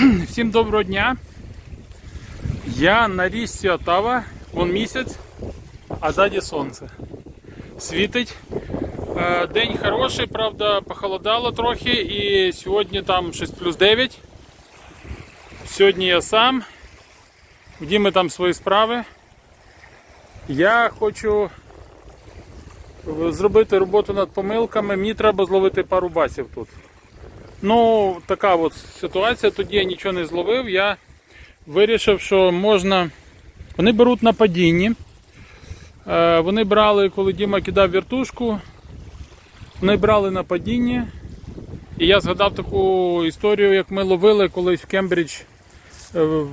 Всім доброго дня. Я на річці Отава, вон місяць, а ззаді сонце. Світить. Е, День хороший, правда, похолодало трохи і сьогодні там 6 плюс 9. Сьогодні я сам. В Діми там свої справи. Я хочу зробити роботу над помилками. Мені треба зловити пару басів тут. Ну, така от ситуація. Тоді я нічого не зловив. Я вирішив, що можна. Вони беруть на падінні. Е, Вони брали, коли Діма кидав вертушку. Вони брали на падінні. І я згадав таку історію, як ми ловили колись в Кембридж. е,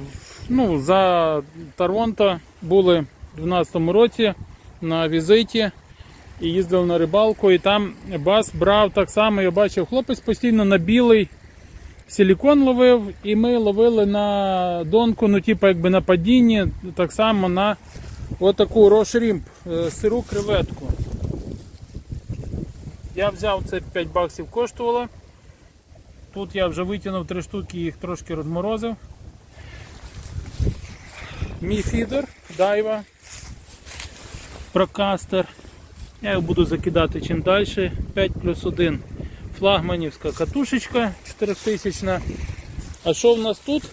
Ну, за Торонто були в 12-му році на візиті і їздив на рибалку, і там бас брав так само, я бачив, хлопець постійно на білий силікон ловив, і ми ловили на донку, ну типу якби на падінні, так само на отаку рошрімп, е, сиру креветку. Я взяв це 5 баксів коштувало. Тут я вже витягнув три штуки, їх трошки розморозив. Мій фідер, дайва, прокастер. Я його буду закидати чим далі. 5 плюс 1 флагманівська катушечка 4000. А що в нас тут?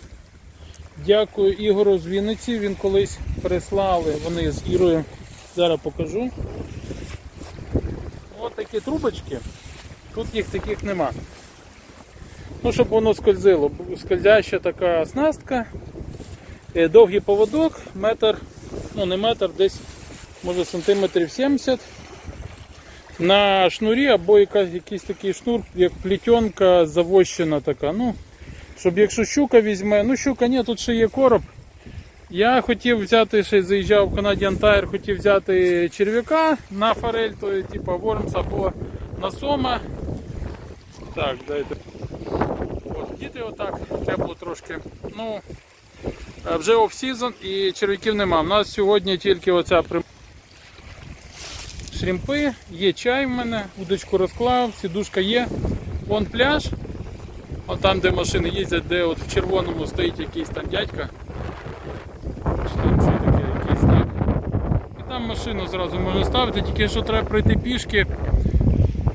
Дякую Ігору з Вінниці. Він колись прислали, вони з Ірою. Зараз покажу. Ось такі трубочки. Тут їх таких нема. Ну, щоб воно скользило. Скользяща така оснастка. Е, Довгий поводок, метр, ну не метр, десь може сантиметрів 70 на шнурі або якийсь такий шнур, як плетенка завощена така. Ну, щоб якщо щука візьме, ну щука ні, тут ще є короб. Я хотів взяти, ще заїжджав в Canadian Tire, хотів взяти черв'яка на форель, то типу вормс або на сома. Так, дайте. От, діти отак, тепло трошки. Ну, вже оф-сезон і черв'яків нема. У нас сьогодні тільки оця при шрімпи, є чай в мене, удочку розклав, сідушка є. Вон пляж. От там, де машини їздять, де от в червоному стоїть якийсь там дядька. Чи там що таке, якийсь знак. І там машину зразу можна ставити, тільки що треба пройти пішки.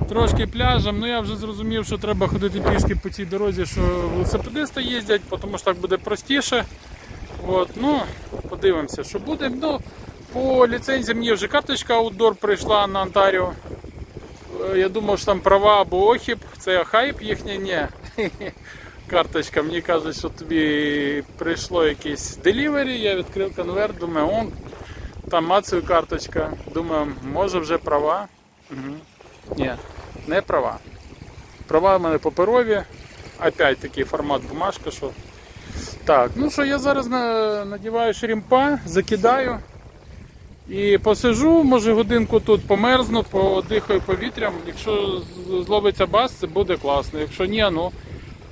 Трошки пляжем, ну я вже зрозумів, що треба ходити пішки по цій дорозі, що велосипедисти їздять, тому що так буде простіше. От, ну, подивимося, що буде. Ну, по ліцензії мені вже карточка Outdoor прийшла на Онтаріо. Е, Я думав, що там права або охіп, це хайп їхній, ні. Карточка, мені кажуть, що тобі прийшло якийсь делівері, я відкрив конверт, думаю, он, там мацаю карточка. Думаю, може вже права. Угу. Ні, не права. Права в мене паперові. Опять такий формат бумажка, що. Так, ну що, я зараз надіваю шрімпа, закидаю. І посижу, може годинку тут померзну, подихаю повітрям. Якщо зловиться бас, це буде класно. Якщо ні, ну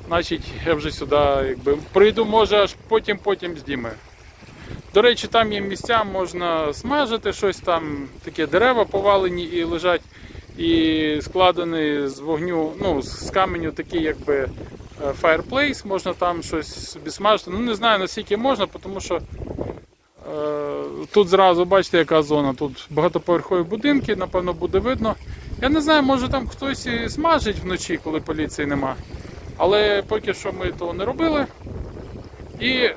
значить я вже сюди якби прийду, може аж потім потім здіме. До речі, там є місця, можна смажити щось там, такі дерева повалені і лежать, і складені з вогню, ну, з каменю такий якби fireplace, можна там щось собі смажити. Ну не знаю наскільки можна, тому що Тут зразу бачите, яка зона. Тут багатоповерхові будинки, напевно, буде видно. Я не знаю, може там хтось і смажить вночі, коли поліції нема. Але поки що ми того не робили. І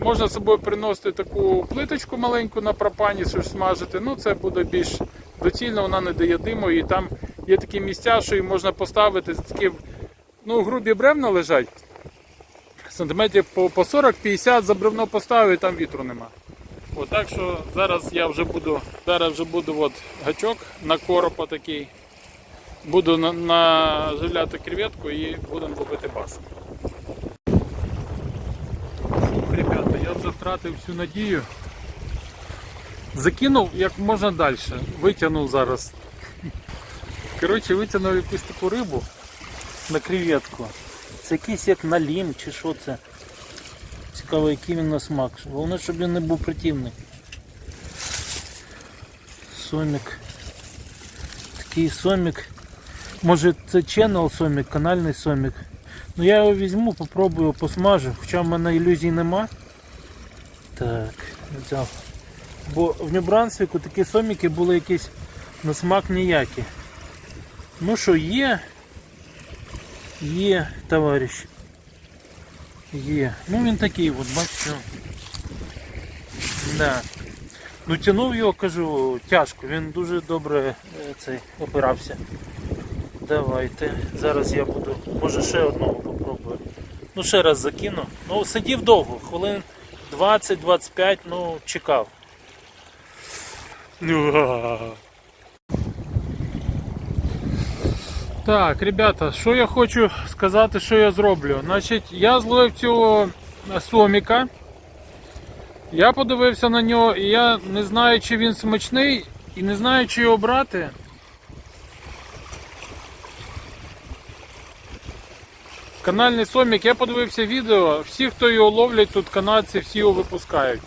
можна з собою приносити таку плиточку маленьку на пропані, щось смажити. Ну, це буде більш доцільно, вона не дає диму. І там є такі місця, що її можна поставити, такі ну, грубі бревна лежать сантиметрів по, по 40-50 за бревно поставив і там вітру нема. От, так що зараз я вже буду, зараз вже буду от гачок на коропа такий. Буду на, наживляти креветку і будемо ловити бас. Ребята, я вже втратив всю надію. Закинув як можна далі. Витягнув зараз. Коротше, витягнув якусь таку рибу на креветку. Це якийсь як налім чи що це. Цікаво, який він на смак. Головне, щоб він не був противний. Сомік. Такий сомік. Може це channel сомік, канальний сомік. Ну я його візьму, попробую, посмажу, хоча в мене ілюзій нема. Так, взяв. Бо в Нью-Брансвіку такі соміки були якісь на смак ніякі. Ну що, є? Є, товариш. Є. Ну він такий, от бачите. Да. Ну тянув його, кажу, тяжко, він дуже добре е, цей опирався. Давайте. Зараз я буду, може ще одного попробую. Ну ще раз закину. Ну сидів довго, хвилин 20-25, ну чекав. Так, ребята, що я хочу сказати, що я зроблю. Значить, я зловив цього соміка. Я подивився на нього і я не знаю, чи він смачний і не знаю, чи його брати. Канальний сомік, я подивився відео, всі, хто його ловлять, тут канадці, всі його випускають.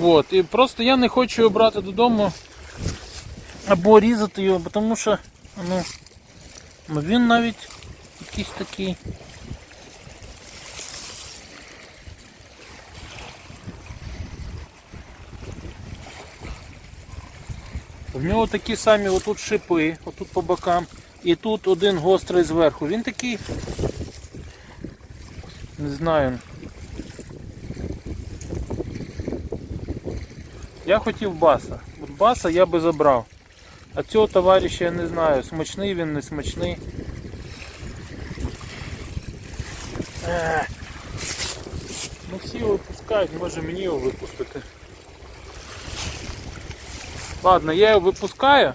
От, і просто я не хочу його брати додому Або різати його, тому що ну він навіть якийсь такий. В нього такі самі отут шипи, отут по бокам, і тут один гострий зверху. Він такий. Не знаю. Я хотів баса. От баса я би забрав. А цього товариша я не знаю, смачний він, не смачний. Ну всі його випускають, може мені його випустити. Ладно, я його випускаю.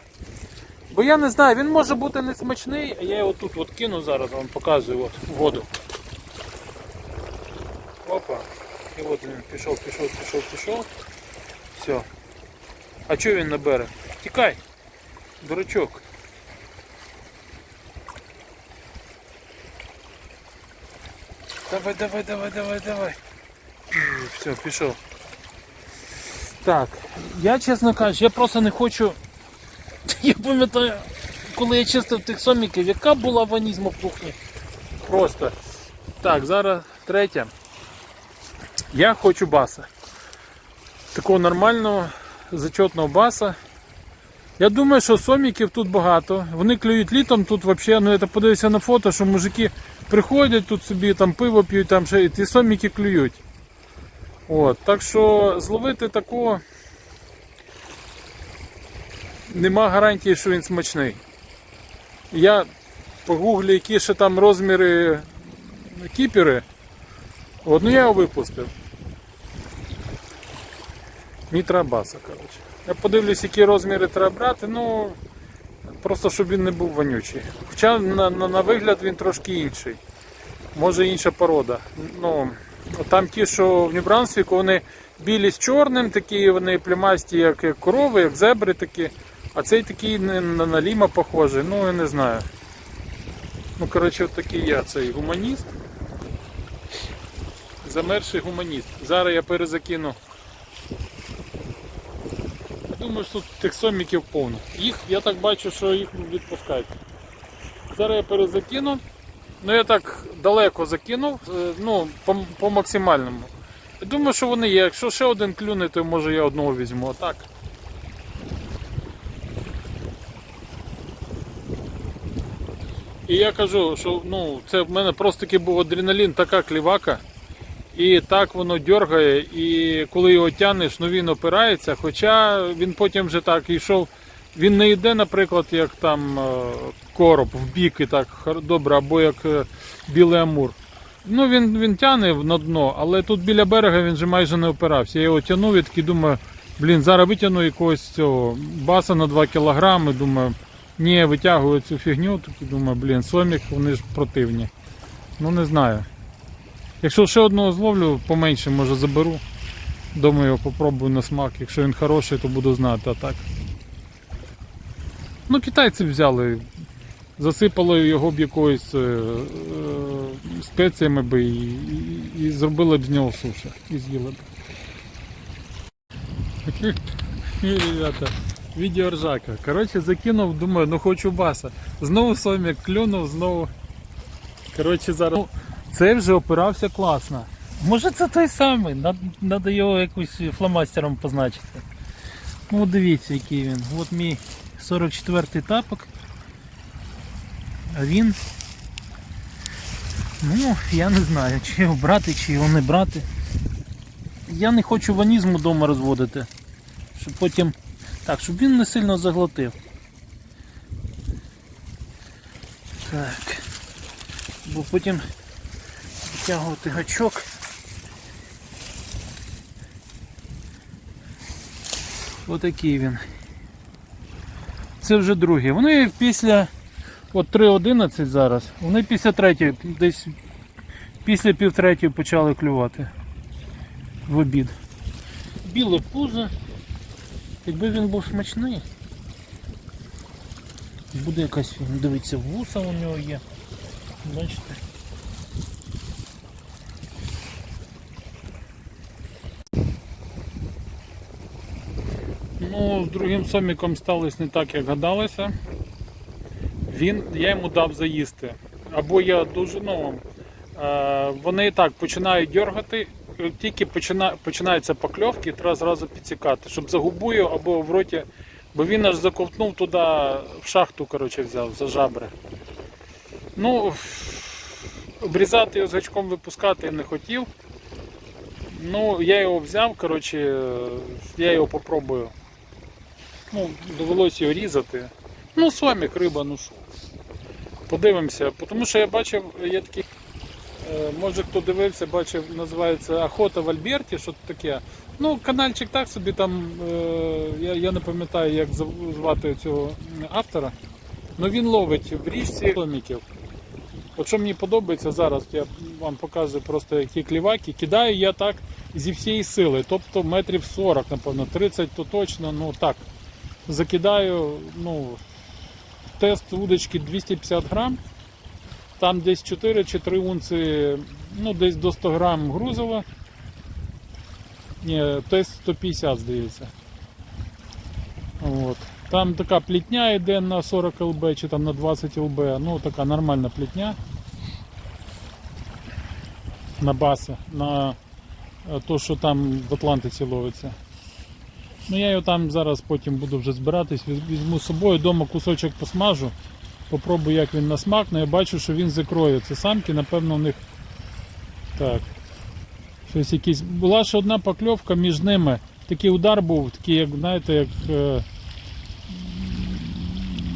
Бо я не знаю, він може бути не смачний, а я його тут от кину зараз, вам показую от, воду. Опа. І от він пішов, пішов, пішов, пішов. Все. А чого він не бере? Тікай! Дурачок. Давай, давай, давай, давай, давай. Все, пішов. Так, я чесно кажучи, я просто не хочу. Я пам'ятаю, коли я чистив тих соміків, яка була ванізма в кухні. Просто. Так, зараз третє. Я хочу баса. Такого нормального, зачетного баса. Я думаю, що соміків тут багато. Вони клюють літом, тут взагалі, ну я подивився на фото, що мужики приходять тут собі, там пиво п'ють, там ще і соміки клюють. От, так що зловити такого нема гарантії, що він смачний. Я погуглю, які ще там розміри кіпери. От, ну я його випустив. Мені коротше. Я подивлюсь, які розміри треба брати, ну просто щоб він не був вонючий. Хоча на, на, на вигляд він трошки інший. Може інша порода. Ну, там ті, що в Нью-Брансвіку, вони білі з чорним, такі вони плямасті, як корови, як зебри такі. А цей такий на, на ліма похожий, ну я не знаю. Ну, коротше, такий я цей гуманіст. Замерший гуманіст. Зараз я перезакину. Думаю, що тут тих соміків повно. Їх, я так бачу, що їх відпускають. Зараз я перезакину. Ну я так далеко закинув, е, ну, по, по максимальному. Думаю, що вони є. Якщо ще один клюне, то може я одного візьму. А так. І я кажу, що ну, це в мене просто таки був адреналін, така клівака. І так воно дергає, і коли його тянеш, ну він опирається, хоча він потім вже так йшов. Він не йде, наприклад, як там е, короб в бік і так добре, або як е, білий амур. Ну він, він тягне на дно, але тут біля берега він вже майже не опирався. Я його тягнув і такий думаю, блін, зараз витягну якогось цього баса на 2 кілограми. Думаю, ні, витягую цю фігню, такий думаю, блін, сомік, вони ж противні. Ну не знаю. Якщо ще одного зловлю, поменше може заберу. Думаю, його попробую на смак. Якщо він хороший, то буду знати, а так. Ну, китайці взяли, засипали його б якоюсь е, е, спеціями би і, і, і зробили б з нього суші. І з'їли б. Ребята, відео ржака. Коротше, закинув, думаю, ну хочу баса. Знову сомік клюнув, знову. Коротше, зараз. Ну, Це вже опирався класно. Може це той самий, треба його якось фломастером позначити. Ну дивіться, який він. От мій 44-й тапок. А він. Ну, я не знаю, чи його брати, чи його не брати. Я не хочу ванізму вдома розводити. Щоб потім. Так, щоб він не сильно заглотив. Так. Бо потім витягувати гачок. Отакий він. Це вже другий. Вони після от 3.11 зараз, вони після третьої, десь після півтретьої почали клювати в обід. Біле пузо. Якби він був смачний, буде якась, дивіться, вуса у нього є. Бачите? Ну, з другим соміком сталося не так, як гадалося. Він, я йому дав заїсти. Або я дуже, ну, вони і так починають дергати, е, тільки почина, починаються покльовки, і треба зразу підсікати, щоб за губою або в роті, бо він аж заковтнув туди, в шахту, коротше, взяв за жабри. Ну, обрізати його з гачком випускати я не хотів. Ну, я його взяв, коротше, е, я його попробую. Ну, довелося його різати. Ну, сомік, риба, ну що. Подивимося, тому що я бачив, є такий, е, може хто дивився, бачив, називається Охота в Альберті, що таке. Ну, канальчик так собі там, е, я, я не пам'ятаю, як звати цього автора. Ну він ловить в річці соміків. От що мені подобається зараз, я вам показую просто які кліваки. Кидаю я так зі всієї сили, тобто метрів 40, напевно, 30 то точно, ну так. Закидаю, ну, тест удочки 250 грам. Там десь 4 чи 3 унци, ну десь до 100 грам грузила. Ні, тест 150, здається. От. Там така плітня йде на 40 ЛБ чи там на 20 ЛБ, ну така нормальна плітня. На баси, на е, то, що там в Атлантиці ловиться. Ну я його там зараз потім буду вже збиратись, візьму з собою, вдома кусочок посмажу, попробую як він на смак, але я бачу, що він закроє. Це самки, напевно, у них так. Щось якісь. Була ще одна покльовка між ними. Такий удар був, такий, як знаєте, як. е,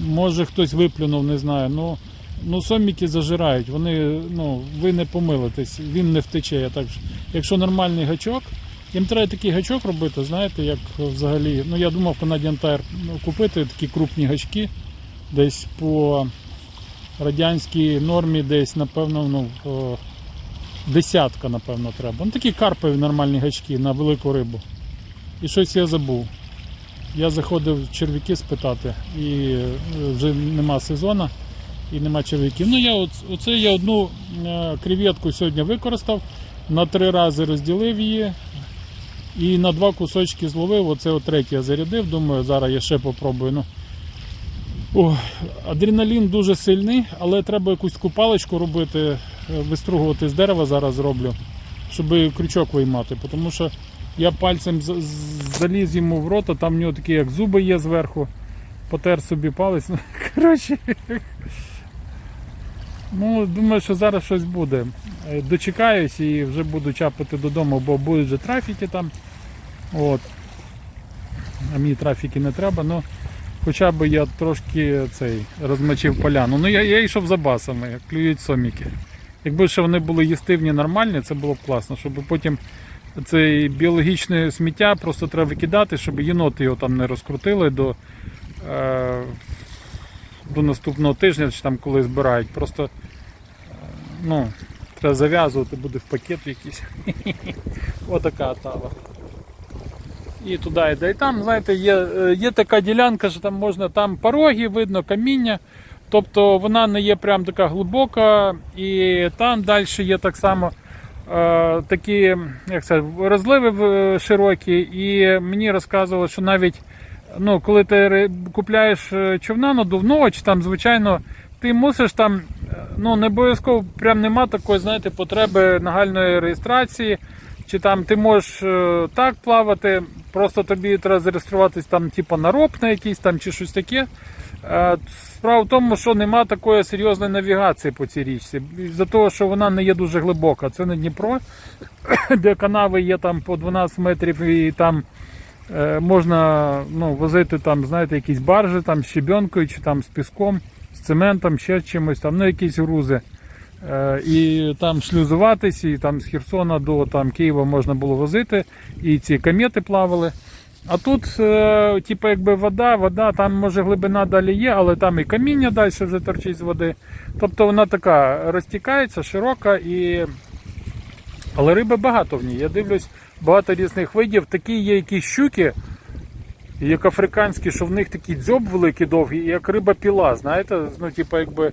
Може хтось виплюнув, не знаю. Ну, ну соміки зажирають, вони, ну, ви не помилитесь, він не втече. Я так, якщо нормальний гачок, їм треба такий гачок робити, знаєте, як взагалі. Ну я думав Canadian Tire купити такі крупні гачки десь по радянській нормі, десь, напевно, ну, десятка, напевно, треба. Ну такі карпові нормальні гачки на велику рибу. І щось я забув. Я заходив черв'яки спитати, і е, вже нема сезону і нема черв'яків. Ну я оце я одну е, креветку сьогодні використав, на три рази розділив її і на два кусочки зловив. Оце от третє я зарядив. Думаю, зараз я ще попробую. Ну, о, адреналін дуже сильний, але треба якусь таку паличку робити, е, вистругувати з дерева зараз зроблю, щоб крючок виймати. Тому що я пальцем заліз йому в рот, а там в нього такі як зуби є зверху. Потер собі палець. Ну, коротше. Ну, думаю, що зараз щось буде. Е, Дочекаюсь і вже буду чапати додому, бо будуть вже трафіки там. От. А мені трафіки не треба, ну хоча б я трошки цей розмочив поляну. Ну я, я йшов за басами, клюють соміки. Якби ще вони були їстивні нормальні, це було б класно, щоб потім це біологічне сміття просто треба викидати, щоб єноти його там не розкрутили до, е, до наступного тижня, чи там коли збирають. Просто е, ну, треба зав'язувати, буде в пакет якийсь. Отака тава. І туди йде. І там, знаєте, є, е, є така ділянка, що там можна, там пороги, видно каміння. Тобто вона не є прям така глибока, і там далі є так само е, такі як це, розливи широкі, і мені розказували, що навіть ну, коли ти купляєш е, човна надувного, чи там, звичайно, ти мусиш там, е, ну не обов'язково прям нема такої, знаєте, потреби нагальної реєстрації. Чи там ти можеш е, так плавати, просто тобі треба зареєструватись там, типу, на роб на якийсь там чи щось таке. Е, Справа в тому, що нема такої серйозної навігації по цій річці. За того, що вона не є дуже глибока. Це не Дніпро, де канави є там по 12 метрів і там е, можна ну, возити там, знаєте, якісь баржі там, з щебенкою чи там з піском, з цементом, ще чимось, там, ну, якісь грузи. Е, і там шлюзуватись, і там з Херсона до там, Києва можна було возити, і ці комети плавали. А тут, е, типу, якби вода, вода, там може глибина далі є, але там і каміння далі вже торчить з води. Тобто вона така розтікається, широка і. Але риби багато в ній. Я дивлюсь, багато різних видів. Такі є якісь щуки, як африканські, що в них такий дзьоб великий довгий, як риба піла, знаєте, ну, типу, якби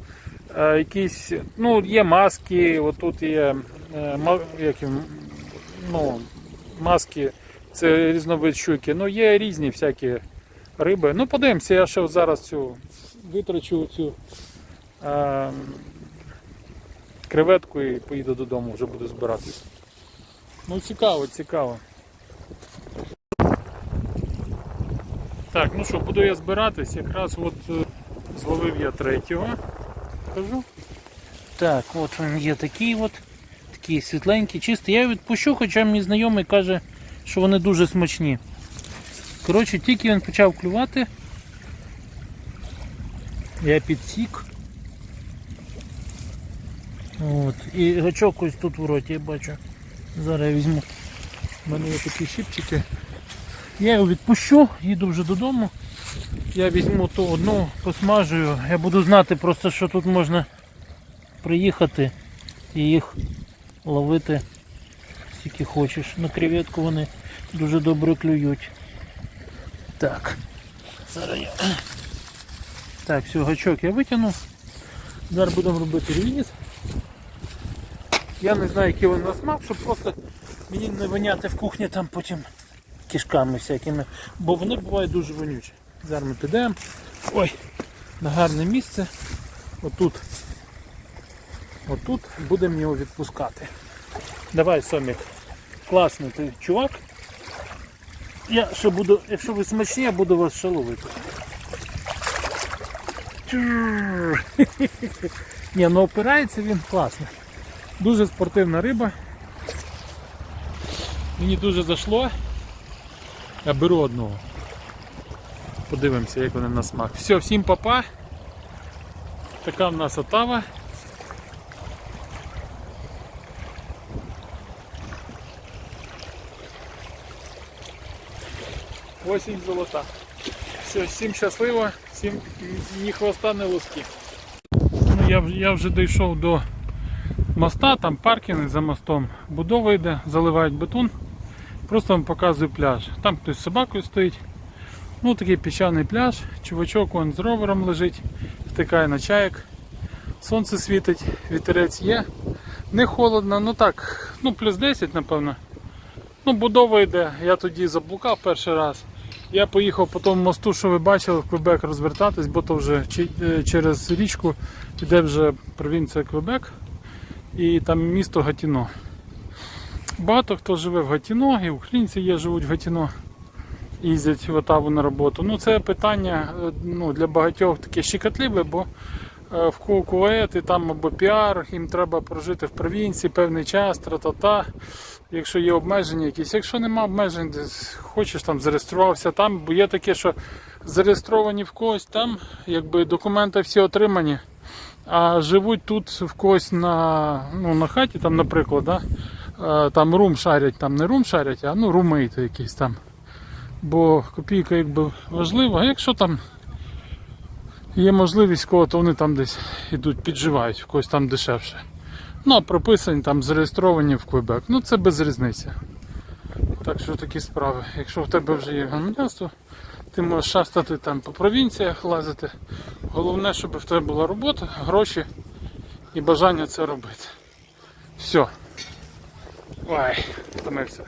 якісь, ну, є маски, отут є е, як, ну, маски, це різновид щуки. Ну, є різні всякі риби. Ну, подивимося, я ще зараз цю витрачу цю е, креветку і поїду додому, вже буду збиратися. Ну, цікаво, цікаво. Так, ну що, буду я збиратись, якраз от е, зловив я третього. Кажу. Так, от він є такий от, такий світленький, чистий. Я його відпущу, хоча мій знайомий каже, що вони дуже смачні. Коротше, тільки він почав клювати. Я підсік. От. І гачок ось тут в роті я бачу. Зараз я візьму. У мене є такі щипчики. Я його відпущу, їду вже додому. Я візьму ту одну, посмажую. Я буду знати просто, що тут можна приїхати і їх ловити скільки хочеш. На креветку вони дуже добре клюють. Так. Зараз я. Так, все, гачок я витягнув. Зараз будемо робити ревіз. Я не знаю, який він на смак, щоб просто мені не виняти в кухні там потім кишками всякими, бо вони бувають дуже вонючі. Зараз ми підемо. Ой, на гарне місце. Отут. Отут будемо його відпускати. Давай, Сомік. Класний ти чувак. Я ще буду, якщо ви смачні, я буду вас ще ловити. Ні, ну опирається він класно. Дуже спортивна риба. Мені дуже зайшло. Я беру одного. Подивимося, як вони на смак. Все, всім папа. Така в нас отава. Осінь золота. Все, всім щасливо, всім ні хвоста, ні лоски. Ну, я, я вже дійшов до моста, там паркінг за мостом. Будова йде, заливають бетон. Просто вам показую пляж. Там хтось з собакою стоїть. Ну такий піщаний пляж. Чувачок вон з ровером лежить, втикає на чаєк. Сонце світить, вітерець є. Не холодно, ну так, ну плюс 10, напевно. Ну, будова йде. Я тоді заблукав перший раз. Я поїхав по тому мосту, що ви бачили, в Квебек розвертатись, бо то вже е, через річку йде вже провінція Квебек і там місто Гатіно. Багато хто живе в Гатіно, і українці є, живуть в Гатіно, їздять в Отаву на роботу. Ну це питання е, ну, для багатьох таке щекотливе, бо е, в Ку- Кувейт і там або піар, їм треба прожити в провінції певний час, тра-та-та. Якщо є обмеження якісь, якщо нема обмежень, хочеш там зареєструвався там, бо є таке, що зареєстровані в когось там, якби документи всі отримані, а живуть тут в когось на, ну, на хаті, там, наприклад, да? е, там рум шарять, там не рум шарять, а ну румейти якісь там. Бо копійка якби важлива, а якщо там є можливість кого, то вони там десь ідуть, підживають, в когось там дешевше. Ну, а прописані там зареєстровані в Квебек. Ну це без різниці. Так що такі справи. Якщо в тебе вже є громадянство, ти можеш шастати там по провінціях лазити. Головне, щоб в тебе була робота, гроші і бажання це робити. Все. Ой, втомився.